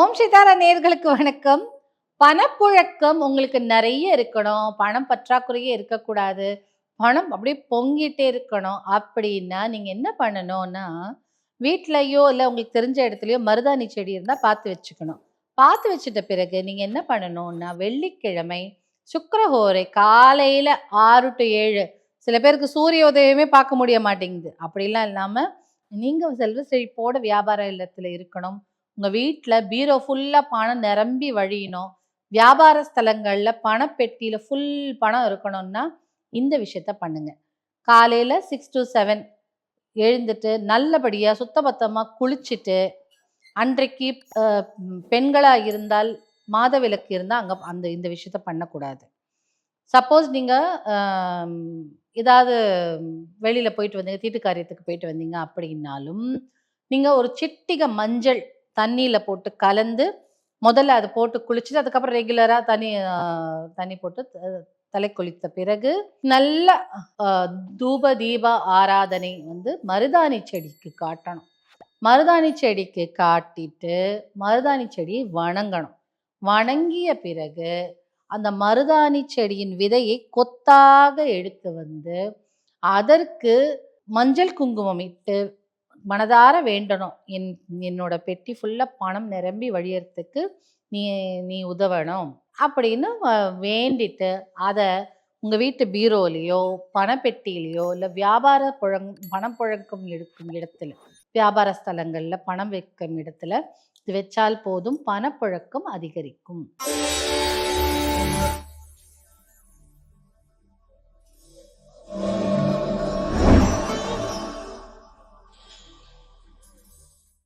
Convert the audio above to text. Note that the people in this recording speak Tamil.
ஓம் சீதாரா நேர்களுக்கு வணக்கம். பணப்புழக்கம் உங்களுக்கு நிறைய இருக்கணும். பணம் பற்றாக்குறையே இருக்கக்கூடாது. பணம் அப்படியே பொங்கிட்டே இருக்கணும். அப்படின்னா நீங்கள் என்ன பண்ணணும்னா வீட்லயோ இல்லை உங்களுக்கு தெரிஞ்ச இடத்துலையோ மருதாணி செடி இருந்தால் பார்த்து வச்சுக்கணும். பார்த்து வச்சுட்ட பிறகு நீங்கள் என்ன பண்ணணும்னா வெள்ளிக்கிழமை சுக்கரஹோரை காலையில் ஆறு டு ஏழு சில பேருக்கு சூரிய உதயமே பார்க்க முடிய மாட்டேங்குது. அப்படிலாம் இல்லாமல் நீங்கள் செல்வ செழிப்போட வியாபார இல்லத்தில் இருக்கணும். உங்கள் வீட்டில் பீரோ ஃபுல்லாக பணம் நிரம்பி வழியணும். வியாபார ஸ்தலங்களில் பணப்பெட்டியில் ஃபுல் பணம் இருக்கணும்னா இந்த விஷயத்த பண்ணுங்க. காலையில் சிக்ஸ் டு செவன் எழுந்துட்டு நல்லபடியாக சுத்தபத்தமாக குளிச்சுட்டு அன்றைக்கு பெண்களாக இருந்தால் மாதவிலக்கு இருந்தால் அங்கே அந்த இந்த விஷயத்த பண்ணக்கூடாது. சப்போஸ் நீங்கள் ஏதாவது வெளியில் போயிட்டு வந்தீங்க தீட்டு காரியத்துக்கு போயிட்டு வந்தீங்க அப்படின்னாலும் நீங்கள் ஒரு சிட்டிக மஞ்சள் தண்ணியில் போட்டு கலந்து முதல்ல அதை போட்டு குளிச்சுட்டு அதுக்கப்புறம் ரெகுலராக தண்ணி தண்ணி போட்டு த- தலை குளித்த பிறகு நல்ல தூப தீப ஆராதனை வந்து மருதாணி செடிக்கு காட்டணும். மருதாணி செடிக்கு காட்டிட்டு மருதாணி செடியை வணங்கணும். வணங்கிய பிறகு அந்த மருதாணி செடியின் விதையை கொத்தாக எடுத்து வந்து அதற்கு மஞ்சள் குங்குமம் இட்டு மனதார வேண்டணும். என் என்னோட பெட்டி ஃபுல்லாக பணம் நிரம்பி வழியறதுக்கு நீ நீ உதவணும். அப்படின்னு வேண்டிட்டு அதை உங்கள் வீட்டு பீரோலையோ பணப்பெட்டியிலையோ இல்லை வியாபார புழங் பணம் புழக்கம் எடுக்கும் இடத்துல வியாபார ஸ்தலங்களில் பணம் வைக்கும் இடத்துல இது வச்சால் போதும் பணப்புழக்கம் அதிகரிக்கும்.